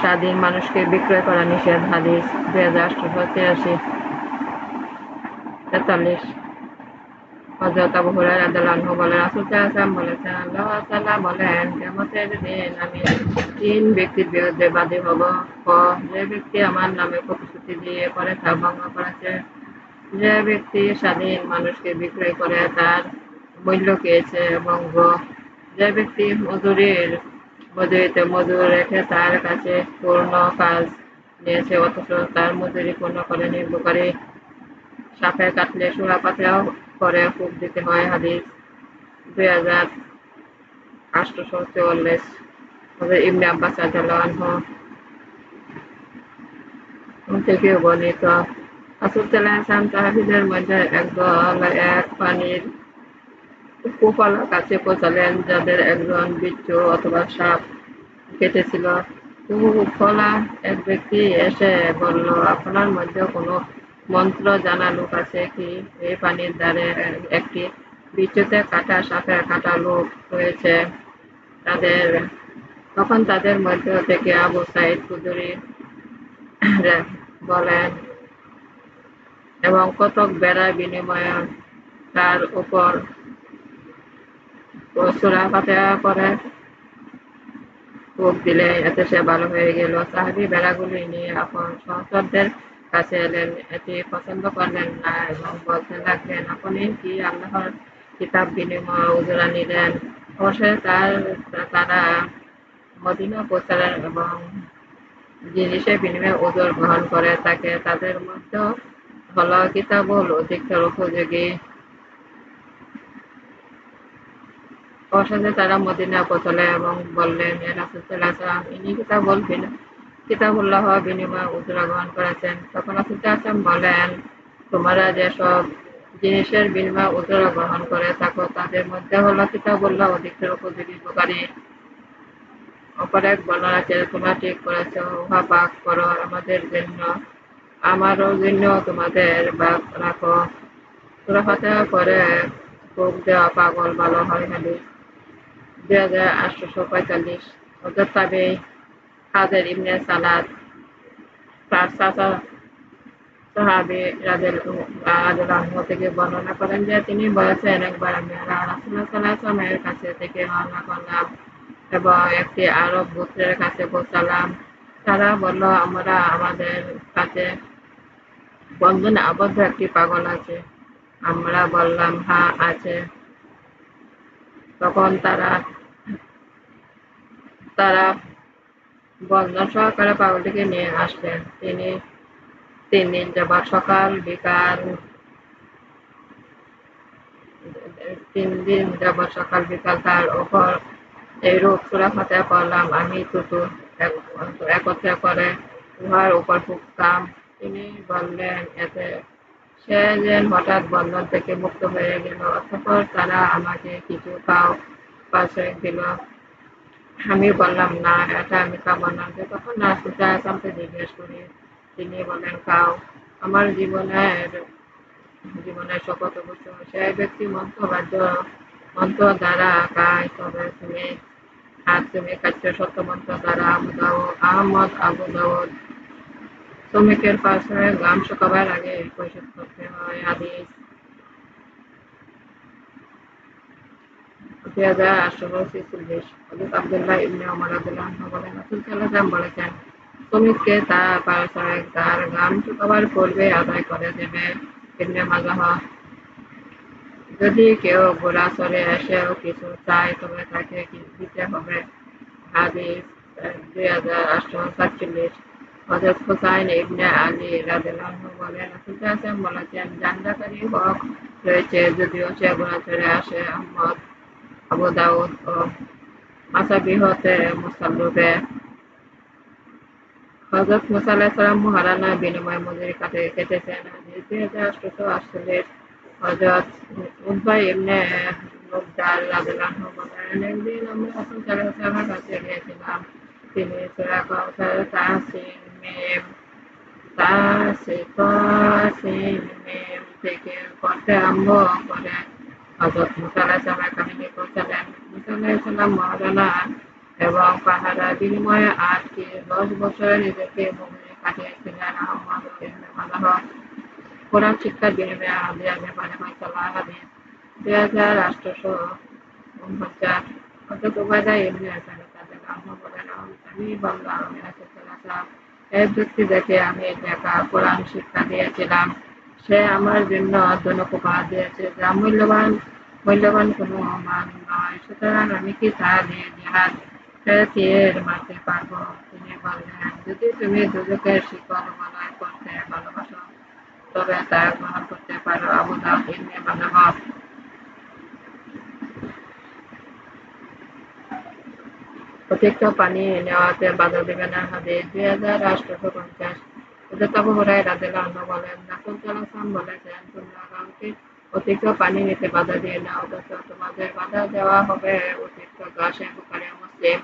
স্বাধীন মানুষকে বিক্রয় করা নিষেধ, হাদিস দুই হাজার আটশোশো তিরাশি তেতাল্লিশ। যে ব্যক্তি স্বাধীন মানুষকে বিক্রয় করে তার মূল্য খেয়েছে এবং যে ব্যক্তি মজুরির মজুরিতে মজুর রেখে তার কাছে পূর্ণ কাজ নিয়েছে, অথচ তার মজুরি পূর্ণ করেনি বুখারী সাপে কাটলে সুরা পাতেও করে ফুক দিতে হয় হাদিস দুই হাজার আটশোশো চুয়াল্লিশ। ইবনে আব্বাস রাদিয়াল্লাহু থেকে বর্ণিত। রাসূল সাল্লাল্লাহু সাহাবীদের মধ্যে একদল এক পানির কুফলা কাছে পৌঁছালেন যাদের একজন বিচ্ছু অথবা সাপ কেটেছিল কুফলা এক ব্যক্তি এসে বলল, আপনার মধ্যে কোনো মন্ত্র জানা লোক আছে কি? এই পানির দ্বারে একটি বিচ্যুতে কাটা সাপে কাটা লোক রয়েছে। তাদের তখন তাদের মধ্য থেকে আবু সাইদ কুদুরি বলেন, এবং কতক বেড়া বিনিময়ে তার উপর করে দিলে এতে সে ভালো হয়ে গেল। সাহাবি নিয়ে এখন সহচরদের কাছে এলেন। এটি পছন্দ করলেন না এবং বলতে লাগলেন, আপনি কি আল্লাহর কিতাব বিনিময় উজরা নিলেন? অবশ্যই তার, তারা মদিনা পৌঁছালেন এবং জিনিসের বিনিময়ে ওজোর গ্রহণ করে। তাকে তাদের মধ্যে হল কিতাবুল অধিকতর উপযোগী। অবশেষে তারা মদিনা পৌঁছলে এবং বললেন রাসুলাম ইনি কিতাবুল কিতাবুল্লাহ বিনিময়ে উজরা গ্রহণ করেছেন। তখন রাসুলাম বলেন, তোমরা যেসব জিনিসের বিনিময়ে উজরা গ্রহণ করে থাকো, তাদের মধ্যে হলো কিতাবুল্লাহ অধিকতর উপযোগী উপকারী। অপর এক বর্ণনা তোমরা ঠিক করেছ, উহা পাক করো আমাদের জন্য, আমারও জন্য তোমাদের বাক রাখো। সুরা ফাতেহা করে ফুক দেওয়া পাগল, ভালো হয় হাদিস দুই হাজার আটশোশো পঁয়তাল্লিশ হজরত তাবে সালাদ তার চাচা সাহাবি থেকে বর্ণনা করেন যে তিনি বলেছেন, একবার আমি রাসুল্লাহ কাছে থেকে রওনা করলাম এবং একটি আরব গোত্রের কাছে পৌঁছালাম। তারা বলল, আমরা আমাদের কাছে বন্ধনে আবদ্ধ একটি পাগল আছে। আমরা বললাম হ্যাঁ আছে। তখন তারা তারা বন্ধন সহকারে পাগলটিকে নিয়ে আসলেন। তিনি, তিন দিন যাবার সকাল, বিকাল, তিন দিন যাবার সকাল, বিকাল তার ওপর এই রূপ সুরা ফাতে পড়লাম। আমি তুতু একত্রে করে উহার উপর ফুকতাম তিনি বললেন, এতে সে যেন হঠাৎ বন্ধন থেকে মুক্ত হয়ে গেল, অতঃপর তারা আমাকে কিছু পাও, পাশে দিল। আমি বললাম, না, এটা আমি খাব যে তখন না সুতা আসামকে জিজ্ঞেস করি, তিনি বলেন খাও আমার জীবনের জীবনের শপথ অবশ্য সে ব্যক্তি মন্ত্র বাদ্য, মন্ত্র দ্বারা খায় তবে তুমি, আর তুমি খাচ্ছ সত্য মন্ত্র দ্বারা দাউদ আহমদ আবু দাউদ শ্রমিকের পাশে গান শুকাবার আগে পরিশোধ করতে হয় হাদিস আবদুল্লাহ ইবনে ওমর রাদিয়াল্লাহু বলেন, রাসূল সাল্লাল্লাহু বলেছেন, শ্রমিককে তার পারিশ্রমিক তার পূর্বে আদায় করে দেবে ইবনে মাজাহ। যদি কেউ ঘোড়া চলে এসেও কিছু চায়, তবে তাকে দিতে হবে। হাদিস দুই হাজার আটশো সাতচল্লিশ। হজরত হুসাইন ইবনে আলী রাদিয়াল্লাহু বলেন সাল্লাল্লাহু বলেছেন, জান্নাতারি হক রয়েছে যদিও সে ঘোড়া আসে আহমদ, আবু দাউদ ও মাসাবি হতে মুসাল্লুবে। হজরত মুসা আলাহিসাল্লাম মহারানা বিনিময় মজুরি কাটে, কেটেছেন। দুই হাজার আটশোশো আটচল্লিশ হজরত উদ্বাই এমনি মুগদার রাদিয়াল্লাহু বলেন, একদিন আমরা রাসূল সাল্লাল্লাহু আলাইহি কাছে গিয়েছিলাম। তিনি সূরা কাউসার তাহসিন মিম তাহসিন মিম থেকে পড়তে আরম্ভ করে হজরত মুসা আলাহিসাল্লামের কাহিনী পৌঁছালেন। মুসা আলাহিসাল্লাম মহারানা এবং পাহারা বিনিময়ে আটকে দশ বছরে নিজেকে ভূমিতে কাটিয়েছিলেন আহমদ মালাহ কোরআন শিক্ষার বিনিময়ে আগে মানে ফয়সালা হাদিস দুই হাজার আটশোশো উনপঞ্চাশ হজরত উবায়দা ইবনে হাসান বলেন, আমি বললাম আমি রাসূলুল্লাহ এর যুক্তি দেখে আমি একা কোরআন শিক্ষা দিয়েছিলাম। সে আমার জন্য অর্জন উপহার দিয়েছে। যা মূল্যবান মূল্যবান কোনো মান নয়। সুতরাং আমি কি তা দিয়ে জেহাদ মারতে পারব? তিনি বললেন, যদি তুমি দুজকের শিকল বলয় করতে ভালোবাসো, তবে তা গ্রহণ করতে পারো আবু দাউদ ইবনে মাজাহ অতিরিক্ত পানি নেওয়াতে বাধা দেবে না হাদিস। দুই হাজার আটশোশো পঞ্চাশ। হযরত আবু হুরায়রা রাদিয়াল্লাহু বলেন রাসূল সাল্লাল্লাহু বলেছেন তোমরা কাউকে অতিরিক্ত পানি নিতে বাধা দিয়ে না অথচ তোমাদের বাধা দেওয়া হবে অতিরিক্ত ঘাসে বুখারী মুসলিম।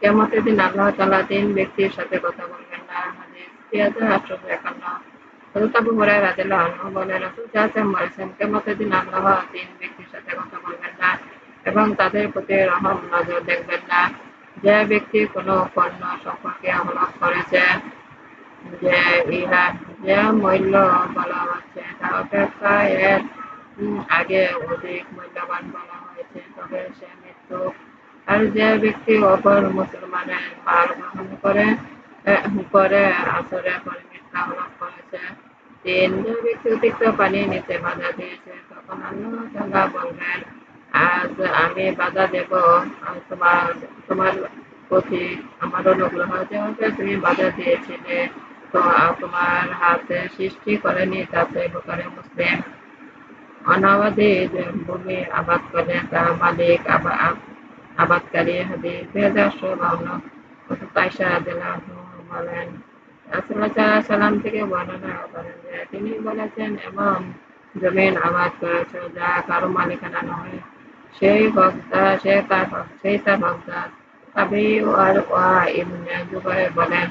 কেয়ামতের দিন আল্লাহ তাআলা তিন ব্যক্তির সাথে কথা বলবেন না। হাদিস দুই হাজার আটশোশো একান্ন। হযরত আবু হুরায়রা রাদিয়াল্লাহু আনহু বলেন রাসূল সাল্লাল্লাহু বলেছেন, কেয়ামতের দিন আল্লাহ তিন ব্যক্তির সাথে কথা বলবেন না এবং তাদের প্রতি রহম নজর দেখবেন না। যে ব্যক্তি কোনো পণ্য সম্পর্কে আহ্বান করেছে, যে ইহা যে মূল্য বলা হচ্ছে তা অপেক্ষা এর আগে অধিক মূল্যবান বলা হয়েছে, তবে সে মৃত্যু, আর যে ব্যক্তি অপর মুসলমানের মাল গ্রহণ করে করে, আসরে পরে মিথ্যা করেছে। তিন, যে ব্যক্তি অতিরিক্ত পানি নিতে বাধা দিয়েছে, তখন আল্লাহ বলবেন আজ আমি বাধা দেব তোমার তোমার প্রতি আমার অনুগ্রহ তুমি বাধা দিয়েছিলে, তো তোমার হাতে সৃষ্টি করেনি তাতে মুসলিম। ভূমি আবাদ তার মালিক আবাদকারী বাউন্ন তাইশা বলেন সালাম থেকে বর্ণনা করেন যে, তিনি বলেছেন এবং জমিন আবাদ করেছে যা কারও মালিকানা নয়। সেই বক্তা, সে তার সেই তার বক্তা। তাবি আর ওয়া ইবনে জুবাইর বলেন,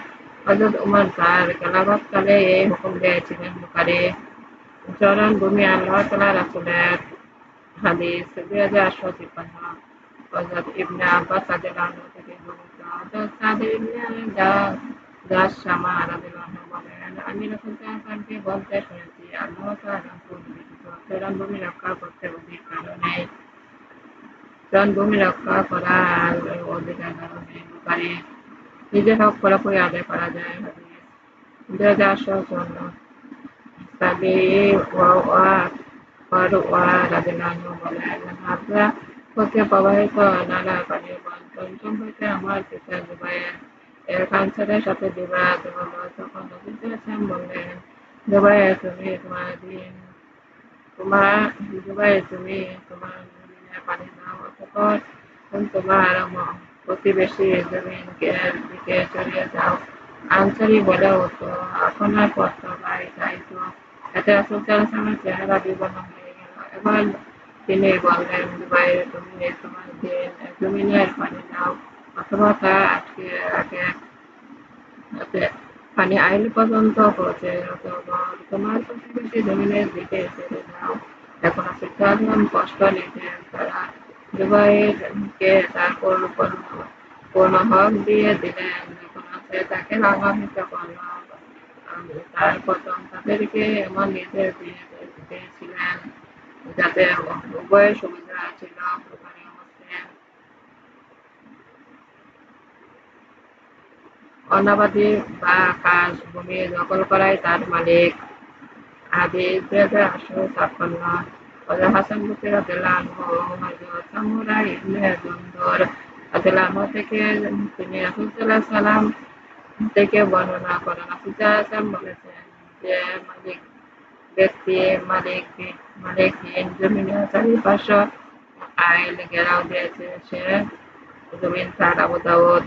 হযরত উমর তার খেলাফতকালে এই হুকুম দিয়েছিলেন বুখারী। চরণ ভূমি আল্লাহ তাআলা রাসূলের হাদিস দুই হাজার আটশো তিপ্পান্ন। হযরত ইবনে আব্বাস রাদিয়াল্লাহু থেকে বর্ণিত হযরত সাদ ইবনে দাস শামা রাদিয়াল্লাহু বলেন, আমি রাসূল সাল্লাল্লাহু বলতে শুনেছি। আল্লাহ তাআলা চরণ ভূমি রক্ষা করতে অধিক কারণে জন্মভূমি রক্ষা করার অধিকার নিজের হক পুরোপুরি আদায় করা যায় তুমি দিন তুমি তোমার পানি দাও তোমার প্রতিবেশী দিকে যাও। বলে ভাই তাই তো এতে চেহারা বিবর্ণ হয়ে গেল। এবার তিনি বললেন তুমি তোমার দিন জমিনের পানি দাও, অথবা তা আটকে রাখে। পানি আইন পর্যন্ত পৌঁছে তোমার প্রতিবেশী জমিনের দিকে চলে সিদ্ধান্ত কষ্ট নিতে তারা জুবাইরকে হক দিয়ে দিলেন তাকে লাভান্বিত করল তাদেরকে এমন দিয়ে দিয়েছিলেন। যাতে সুবিধা ছিল অনাবাদী বা কাজ ভূমি দখল করাই তার মালিক। আদি হাজার আটশো হাসান বসরি রাদিয়াল্লাহু আনহু হযরত সামুরা ইবনে জুনদুর রাদিয়াল্লাহু থেকে তিনি রাসূল সাল্লাল্লাহু সাল্লাম থেকে বর্ণনা করেন রাসূল সাল্লাল্লাহু বলেছেন যে মালিক ব্যক্তি মালিক মালিকহীন জমিনের চারিপাশ আইল ঘেরাও দিয়েছে, সে জমিন তার আবু দাউদ।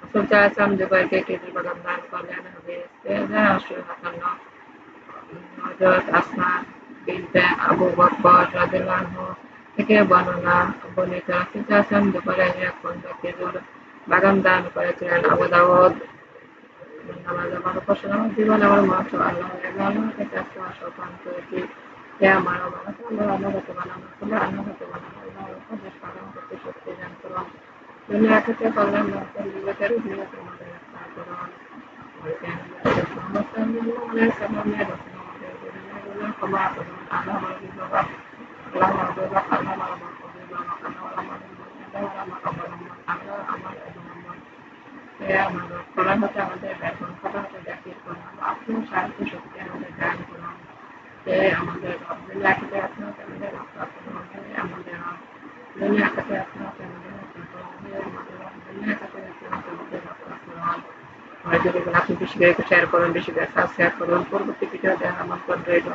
রাসূল সাল্লাল্লাহু জুবাইরকে খেজুর বাগান দান করলেন। হাদিস আটশো সাতান্ন হযরত আসমা বিনতে আবু বকর রাদিয়াল্লাহু থেকে বর্ণনা বর্ণিত রাসূল দুপুরে এক খণ্ড খেজুর বাগান দান করেছিলেন আবু দাউদ। নামাজ আমার উপর আমার জীবন আমার মাত্র আল্লাহ আল্লাহর কাছে আত্মসমর্পণ করেছি। হে আমার মানুষ আল্লাহ আল্লাহ হতে বানানো আল্লাহ হতে বানানো আল্লাহর উপদেশ পালন করতে শক্তি দান করুন দুনিয়া থেকে কল্যাণ নতুন বিবেকের দিয়ে তোমাদের রক্ষা করুন। সমস্ত আমাদের সামনে রচনা আমাদের গুরুজনগুলো ক্ষমা করুন আল্লাহ মারবি বাবা আল্লাহ মারবি বাবা আল্লাহ মারবি বাবা আল্লাহ মারবি আল্লাহ মারবি আল্লাহ আমার হে আমার খোলা হতে আমাদের বেতন খোলা হতে জাতির করুন আপনার সাহিত্য শক্তি আমাদের দান করুন হে আমাদের দুনিয়া থেকে আপনার আমাদের রক্ষা করুন হে আমাদের দুনিয়া থেকে আপনার আমাদের রক্ষা করুন হে আমাদের দুনিয়া থেকে আপনার আমাদের রক্ষা করুন আপনি বেশি করে শেয়ার করুন বেশি করে সাবস্ক্রাইব করুন। পরবর্তী ভিডিও দেখার আমন্ত্রণ রইল।